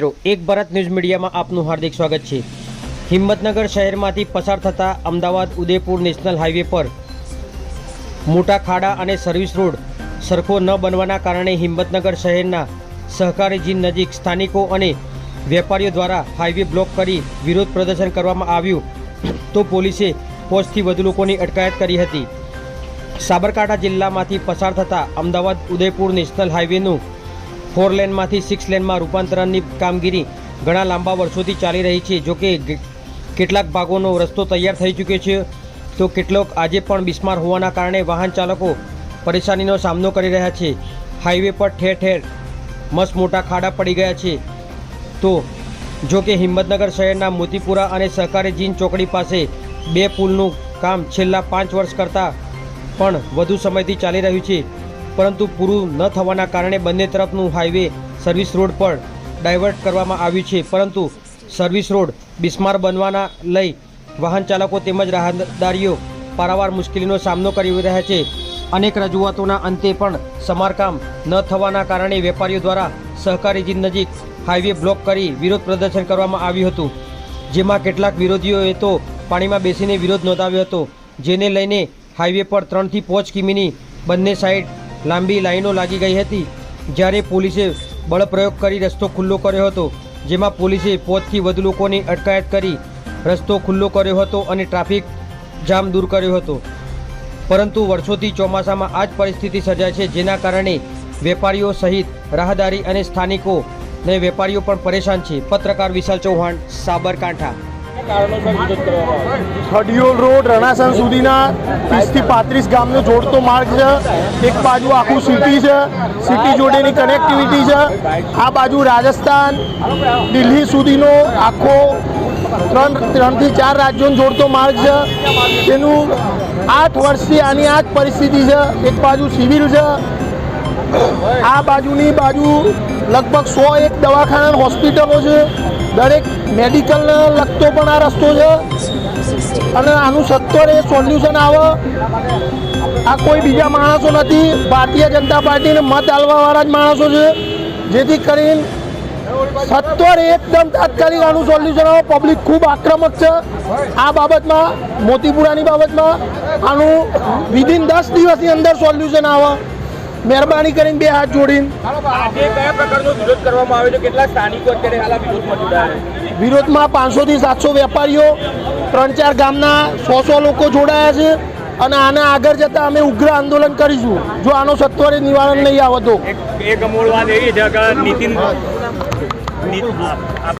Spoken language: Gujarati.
મિત્રો, એક ભારત ન્યૂઝ મીડિયામાં આપનું હાર્દિક સ્વાગત છે. હિંમતનગર શહેરમાંથી પસાર થતા અમદાવાદ ઉદયપુર નેશનલ હાઈવે પર મોટા ખાડા અને સર્વિસ રોડ સરખો ન બનવાના કારણે હિંમતનગર શહેરના સહકારી જીન નજીક સ્થાનિકો અને વેપારીઓ દ્વારા હાઈવે બ્લોક કરી વિરોધ પ્રદર્શન કરવામાં આવ્યું. તો પોલીસે પોચથી વધુ લોકોની અટકાયત કરી હતી. સાબરકાંઠા જિલ્લામાંથી પસાર થતા અમદાવાદ ઉદયપુર નેશનલ હાઈવેનું ફોર લેનમાંથી સિક્સ લેનમાં રૂપાંતરણની કામગીરી ઘણા લાંબા વર્ષોથી ચાલી રહી છે. જોકે કેટલાક ભાગોનો રસ્તો તૈયાર થઈ ચૂક્યો છે, તો કેટલોક આજે પણ બિસ્માર હોવાના કારણે વાહન ચાલકો પરેશાનીનો સામનો કરી રહ્યા છે. હાઈવે પર ઠેર ઠેર મસ્ત મોટા ખાડા પડી ગયા છે. તો જો કે હિંમતનગર શહેરના મોતીપુરા અને સહકારી જીન ચોકડી પાસે બે પુલનું કામ છેલ્લા પાંચ વર્ષ કરતાં પણ વધુ સમયથી ચાલી રહ્યું છે. પરંતુ પૂરું ન થવાના કારણે બંને તરફનું હાઈવે સર્વિસ રોડ પર ડાયવર્ટ કરવામાં આવ્યું છે. પરંતુ સર્વિસ રોડ બિસ્માર બનવાના લઈ વાહન ચાલકો તેમજ રાહદારીઓ પારાવાર મુશ્કેલીનો સામનો કરી રહ્યા છે. અનેક રજૂઆતોના અંતે પણ સમારકામ ન થવાના કારણે વેપારીઓ દ્વારા સહકારી જીન નજીક હાઈવે બ્લોક કરી વિરોધ પ્રદર્શન કરવામાં આવ્યું હતું. જેમાં કેટલાક વિરોધીઓએ તો પાણીમાં બેસીને વિરોધ નોંધાવ્યો હતો, જેને લઈને હાઈવે પર ત્રણથી પાંચ કિમીની બંને સાઈડ લાંબી લાઈનો લાગી ગઈ હતી. જ્યારે પોલીસે બળપ્રયોગ કરી રસ્તો ખુલ્લો કર્યો હતો, જેમાં પોલીસે પોતથી વધુ લોકોની અટકાયત કરી રસ્તો ખુલ્લો કર્યો હતો અને ટ્રાફિક જામ દૂર કર્યો હતો. પરંતુ વર્ષોથી ચોમાસામાં આ જ પરિસ્થિતિ સર્જાય છે, જેના કારણે વેપારીઓ સહિત રાહદારી અને સ્થાનિકો ને વેપારીઓ પણ પરેશાન છે. પત્રકાર વિશાલ ચૌહાણ, સાબરકાંઠા. ખડિયોલ રોડ, રણાસણ સુધીના ત્રીસથી પાંત્રીસ ગામનો જોડતો માર્ગ છે. એક બાજુ આખું સિટી છે, સિટી જોડેની કનેક્ટિવિટી છે. આ બાજુ રાજસ્થાન, દિલ્હી સુધીનો આખો ત્રણ, ત્રણથી ચાર રાજ્યોને જોડતો માર્ગ છે. તેનું આઠ વર્ષથી આની આ જ પરિસ્થિતિ છે. એક બાજુ સિવિલ છે આ બાજુની બાજુ લગભગ સો એક દવાખાના હોસ્પિટલો છે. દરેક મેડિકલને લગતો પણ આ રસ્તો છે. અને આનું સત્વરે સોલ્યુશન આવે. આ કોઈ બીજા માણસો નથી. ભારતીય જનતા પાર્ટીને મત આલવાવાળા જ માણસો છે. જેથી કરીને સત્વરે એકદમ તાત્કાલિક આનું સોલ્યુશન આવે. પબ્લિક ખૂબ આક્રમક છે. આ બાબતમાં, મોતીપુરાની બાબતમાં આનું વિધિન દસ દિવસની અંદર સોલ્યુશન આવે. મહેરબાની કરીને બે હાથ જોડીને. આજે કયા પ્રકારનો વિરોધ કરવામાં આવ્યો છે? કેટલા સ્થાનિકો અત્યારે હાલ વિરોધમાં જોડાયા છે? વિરોધમાં પાંચસોથી સાતસો વેપારીઓ ત્રણ ચાર ગામના સો સો લોકો જોડાયા છે અને આના આગળ જતા અમે ઉગ્ર આંદોલન કરીશું. જો આનો સત્વરે નિવારણ નહીં આવે તો એક એક અમૂળ વાત એવી છે કે નીતિન ની-